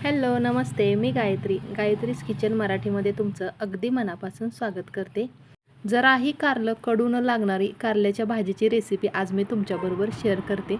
Hello नमस्ते. मी Gayatri. Gayatri's kitchen मराठीमध्ये तुमचं अगदी मनापासून स्वागत करते. जराही कारलं कडू न लागणारी कारल्याच्या भाजीची रेसिपी आज मी तुमच्याबरोबर शेअर करते.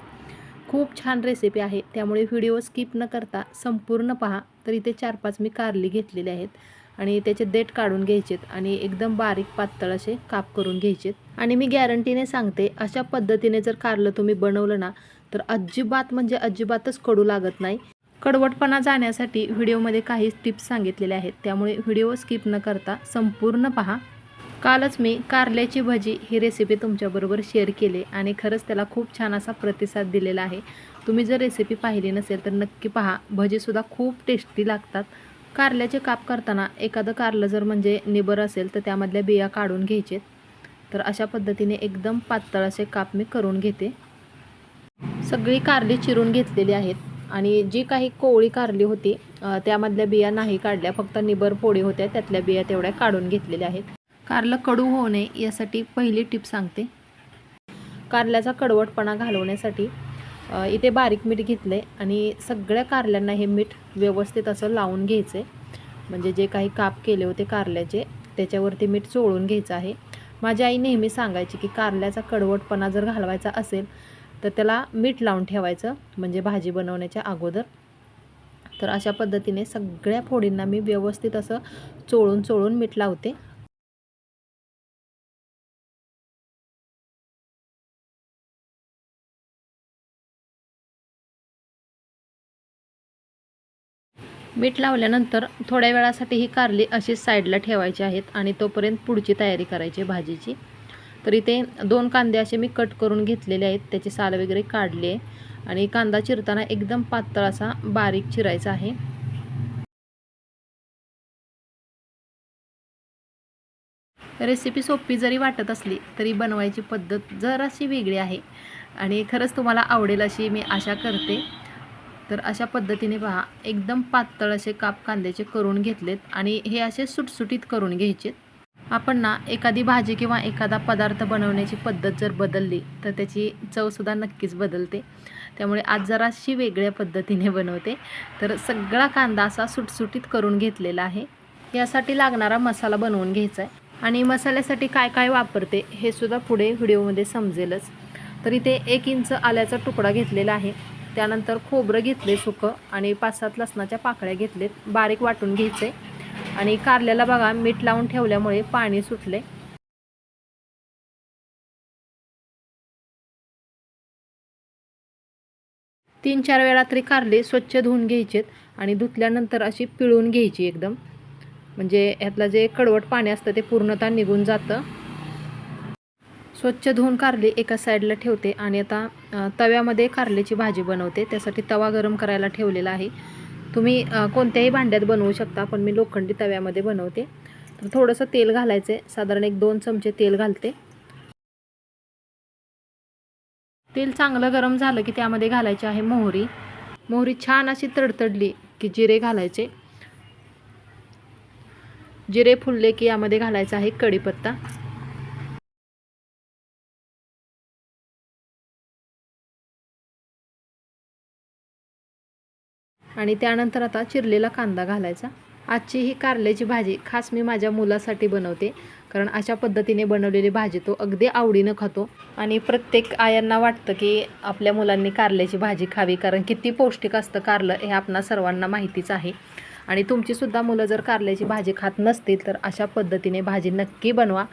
खूप छान रेसिपी आहे. त्यामुळे व्हिडिओ स्किप न करता संपूर्ण पहा. तर इथे चार पाच मी कारली घेतलेले आहेत आणि त्याचे देठ काढून घ्यायचेत आणि एकदम बारीक पातळ असे काप करून घ्यायचेत. आणि मी गॅरंटीने सांगते अशा पद्धतीने जर कारलं तुम्ही बनवलं ना तर अजिबात म्हणजे अजिबातच कडू लागत नाही. कडवटपणा जाण्यासाठी व्हिडिओमध्ये काही टिप्स सांगितलेल्या आहेत. त्यामुळे व्हिडिओ स्किप न करता संपूर्ण पहा. कालच मी कारल्याची भजी ही रेसिपी तुमच्याबरोबर शेअर केली आणि खरंच त्याला खूप छान असा प्रतिसाद दिलेला आहे. तुम्ही जर रेसिपी पाहिली नसेल तर नक्की पहा. भजीसुद्धा खूप टेस्टी लागतात. कारल्याचे काप करताना एखादं कारलं जर म्हणजे निबर असेल तर त्यामधल्या बिया काढून घ्यायचे. तर अशा पद्धतीने एकदम पातळ असे काप मी करून घेते. सगळी कारली चिरून घेतलेली आहेत. आणि जी काही कोवळी कारली होती त्यामधल्या बिया नाही काढल्या फक्त निबर फोडी होत्या त्यातल्या बिया तेवढ्या काढून घेतलेल्या आहेत. कारलं कडू होऊ नये यासाठी पहिली टिप सांगते. कारल्याचा कडवटपणा घालवण्यासाठी इथे बारीक मीठ घेतलं आहे आणि सगळ्या कारल्यांना हे मीठ व्यवस्थित असं लावून घ्यायचं आहे म्हणजे जे काही काप केले होते कारल्याचे त्याच्यावरती मीठ चोळून घ्यायचं आहे. माझी आई नेहमी सांगायची की कारल्याचा कडवटपणा जर घालवायचा असेल तर त्याला मीठ लावून ठेवायचं म्हणजे भाजी बनवण्याच्या अगोदर. तर अशा पद्धतीने सगळ्या फोडींना मी व्यवस्थित असं चोळून चोळून मीठ लावते. मीठ लावल्यानंतर थोड्या वेळासाठी ही कारली अशीच साईडला ठेवायची आहेत आणि तोपर्यंत पुढची तयारी करायची भाजीची. तर इथे दोन कांदे असे मी कट करून घेतलेले आहेत. त्याची साल वगैरे काढली आहे आणि कांदा चिरताना एकदम पातळ असा बारीक चिरायचा आहे. रेसिपी सोपी जरी वाटत असली तरी बनवायची पद्धत जराशी वेगळी आहे आणि खरंच तुम्हाला आवडेल अशी मी आशा करते. तर अशा पद्धतीने पहा एकदम पातळ असे काप कांद्याचे करून घेतलेत आणि हे असे सुटसुटीत करून घ्यायचे आपण ना एखादी भाजी किंवा एखादा पदार्थ बनवण्याची पद्धत जर बदलली तर त्याची चवसुद्धा नक्कीच बदलते. त्यामुळे आज जराशी वेगळ्या पद्धतीने बनवते. तर सगळा कांदा असा सुटसुटीत करून घेतलेला आहे. यासाठी लागणारा मसाला बनवून घ्यायचा आहे. आणि मसाल्यासाठी काय काय वापरते हे सुद्धा पुढे व्हिडिओमध्ये समजेलच. तर इथे एक इंच आल्याचा तुकडा घेतलेला आहे. त्यानंतर खोबरं घेतले सुकं आणि पाच सात लसणाच्या पाकळ्या घेतलेत. बारीक वाटून घ्यायचे. आणि कारल्याला बघा मीठ लावून ठेवल्यामुळे पाणी सुटले. तीन चार वेळा तरी कारले स्वच्छ धुवून घ्यायचेत आणि धुतल्यानंतर अशी पिळून घ्यायची एकदम. म्हणजे ह्यातलं जे कडवट पाणी असतं ते पूर्णतः निघून जातं. स्वच्छ धुवून कारले एका साईडला ठेवते आणि आता तव्यामध्ये कारल्याची भाजी बनवते. त्यासाठी तवा गरम करायला ठेवलेला आहे. तुम्ही कोणत्याही भांड्यात बनवू शकता पण मी लोखंडी तव्यामध्ये बनवते. तर थोडंसं तेल घालायचं आहे साधारण एक दोन चमचे तेल घालते. तेल चांगलं गरम झालं की त्यामध्ये घालायची आहे मोहरी. मोहरी छान अशी तडतडली की जिरे घालायचे. जिरे फुलले की यामध्ये घालायचा आहे कढीपत्ता. आणि त्यानंतर आता चिरलेला कांदा घालायचा. आजची ही कारल्याची भाजी खास मी माझ्या मुलासाठी बनवते. कारण अशा पद्धतीने बनवलेली भाजी तो अगदी आवडीनं खातो. आणि प्रत्येक आयांना वाटतं की आपल्या मुलांनी कारल्याची भाजी खावी. कारण किती पौष्टिक असतं कारलं हे आपणा सर्वांना माहितीच आहे. आणि तुमचीसुद्धा मुलं जर कारल्याची भाजी खात नसतील तर अशा पद्धतीने भाजी नक्की बनवा.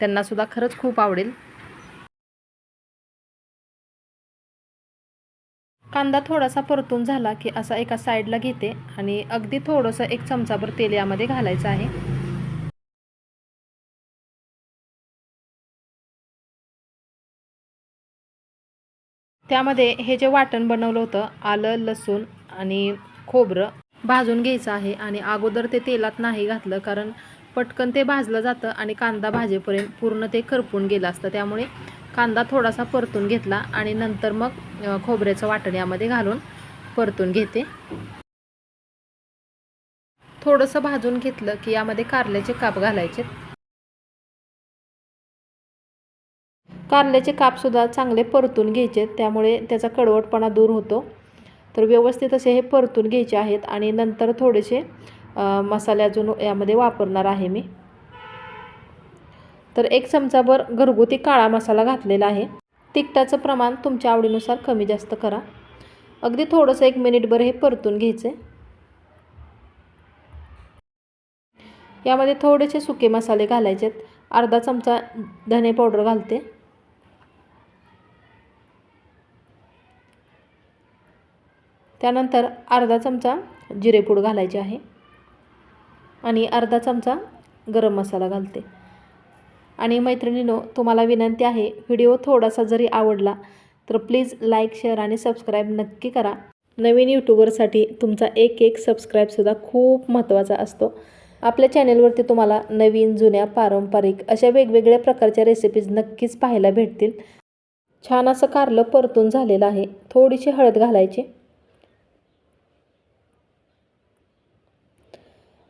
त्यांनासुद्धा खरंच खूप आवडेल. कांदा थोडासा परतून झाला की असा एका साईडला घेते आणि अगदी थोडंसं एक चमचाभर तेल यामध्ये घालायचं आहे. त्यामध्ये हे जे वाटण बनवलं होतं आलं लसूण आणि खोबरं भाजून घ्यायचं आहे आणि अगोदर ते तेलात नाही घातलं कारण पटकन ते भाजलं जातं आणि कांदा भाजेपर्यंत पूर्ण ते करपून गेलं असतं. त्यामुळे कांदा थोडासा परतून घेतला आणि नंतर मग खोबऱ्याचं वाटण यामध्ये घालून परतून घेते. थोडंसं भाजून घेतलं की यामध्ये कारल्याचे काप घालायचे. कारल्याचे कापसुद्धा चांगले परतून घ्यायचे त्यामुळे त्याचा कडवटपणा दूर होतो. तर व्यवस्थित असे हे परतून घ्यायचे आहेत आणि नंतर थोडेसे मसाले अजून यामध्ये वापरणार आहे मी. तर एक चमचाभर घरगुती काळा मसाला घातलेला आहे. तिखटाचं प्रमाण तुमच्या आवडीनुसार कमी जास्त करा. अगदी थोडंसं एक मिनिटभर हे परतून घ्यायचं. आहे यामध्ये थोडेसे सुके मसाले घालायचे आहेत. अर्धा चमचा धने पावडर घालते. त्यानंतर अर्धा चमचा जिरेपूड घालायचे आहे. आणि अर्धा चमचा गरम मसाला घालते. आणि मैत्रिणीनो तुम्हाला विनंती आहे व्हिडिओ थोडासा जरी आवडला तर प्लीज लाईक शेअर आणि सबस्क्राईब नक्की करा. नवीन यूट्यूबरसाठी तुमचा एक एक सबस्क्राईबसुद्धा खूप महत्त्वाचा असतो. आपल्या चॅनेलवरती तुम्हाला नवीन जुन्या पारंपरिक अशा वेगवेगळ्या प्रकारच्या रेसिपीज नक्कीच पाहायला भेटतील. छान असं कारलं परतून झालेलं आहे. थोडीशी हळद घालायची.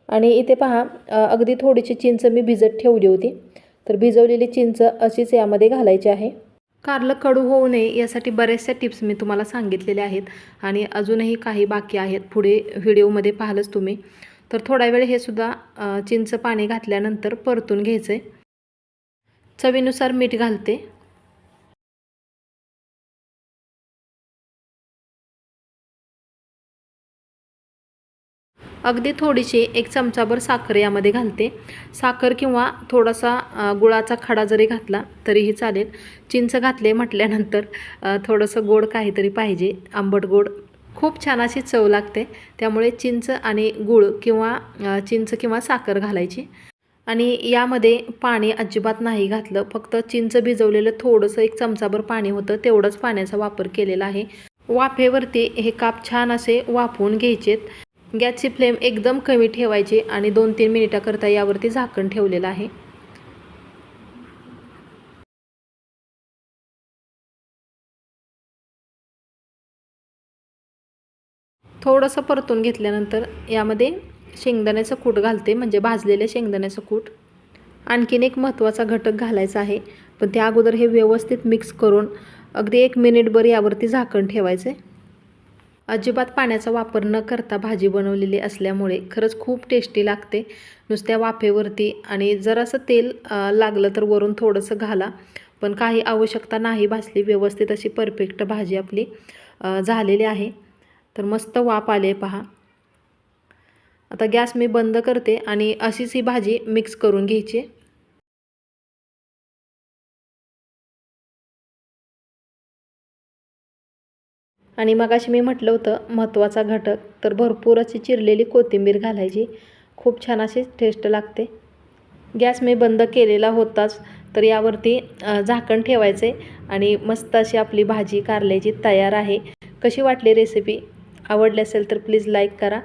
आणि इथे पहा अगदी थोडीशी चिंच मी भिजत ठेवली होती. तर भिजवलेली चिंच अशीच यामध्ये घालायची आहे. कारलं कडू होऊ नये यासाठी बऱ्याचशा टिप्स मी तुम्हाला सांगितलेल्या आहेत आणि अजूनही काही बाकी आहेत. पुढे व्हिडिओमध्ये पाहालच तुम्ही. तर थोडा वेळ हे सुद्धा चिंच पाणी घातल्यानंतर परतून घ्यायचं आहे चवीनुसार मीठ घालते. अगदी थोडीशी एक चमचाभर साखर यामध्ये घालते. साखर किंवा थोडासा गुळाचा खडा जरी घातला तरीही चालेल. चिंच घातले म्हटल्यानंतर थोडंसं गोड काहीतरी पाहिजे. आंबट गोड. खूप छान अशी चव लागते. त्यामुळे चिंच आणि गूळ किंवा चिंच किंवा साखर घालायची. आणि यामध्ये पाणी अजिबात नाही घातलं. फक्त चिंच भिजवलेलं थोडंसं एक चमचाभर पाणी होतं. तेवढंच पाण्याचा वापर केलेला आहे. वाफेवरती हे काप छान असे वाफवून घ्यायचेत. गॅसची फ्लेम एकदम कमी ठेवायची आणि दोन तीन मिनिटाकरता यावरती झाकण ठेवलेलं आहे. थोडंसं परतून घेतल्यानंतर यामध्ये शेंगदाण्याचं कूट घालते म्हणजे भाजलेलं शेंगदाण्याचं कूट. आणखीन एक महत्त्वाचा घटक घालायचा आहे पण त्या अगोदर हे व्यवस्थित मिक्स करून अगदी एक मिनिटभर यावरती झाकण ठेवायचं. आहे अजिबात पाण्याचा वापर न करता भाजी बनवलेली असल्यामुळे खरंच खूप टेस्टी लागते. नुसत्या वाफेवरती आणि जरासं तेल लागलं तर वरून थोडंसं घाला. पण काही आवश्यकता नाही भासली व्यवस्थित अशी परफेक्ट भाजी आपली झालेली आहे. तर मस्त वाफ आले पहा. आता गॅस मी बंद करते आणि अशीच ही भाजी मिक्स करून घ्यायची. आणि मगाशी मी म्हटलं होतं महत्त्वाचा घटक तर भरपूर अशी चिरलेली कोथिंबीर घालायची. खूप छान अशी टेस्ट लागते. गॅस मी बंद केलेला होताच तर यावरती झाकण ठेवायचे आणि मस्त अशी आपली भाजी कारल्याची तयार आहे. कशी वाटली रेसिपी आवडली असेल तर प्लीज लाईक करा.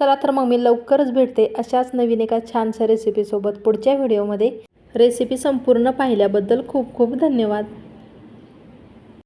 चला तर मग मी लवकरच भेटते अशाच नवीन एका छानशा रेसिपीसोबत पुढच्या व्हिडिओमध्ये रेसिपी संपूर्ण पाहिल्याबद्दल खूप खूप धन्यवाद.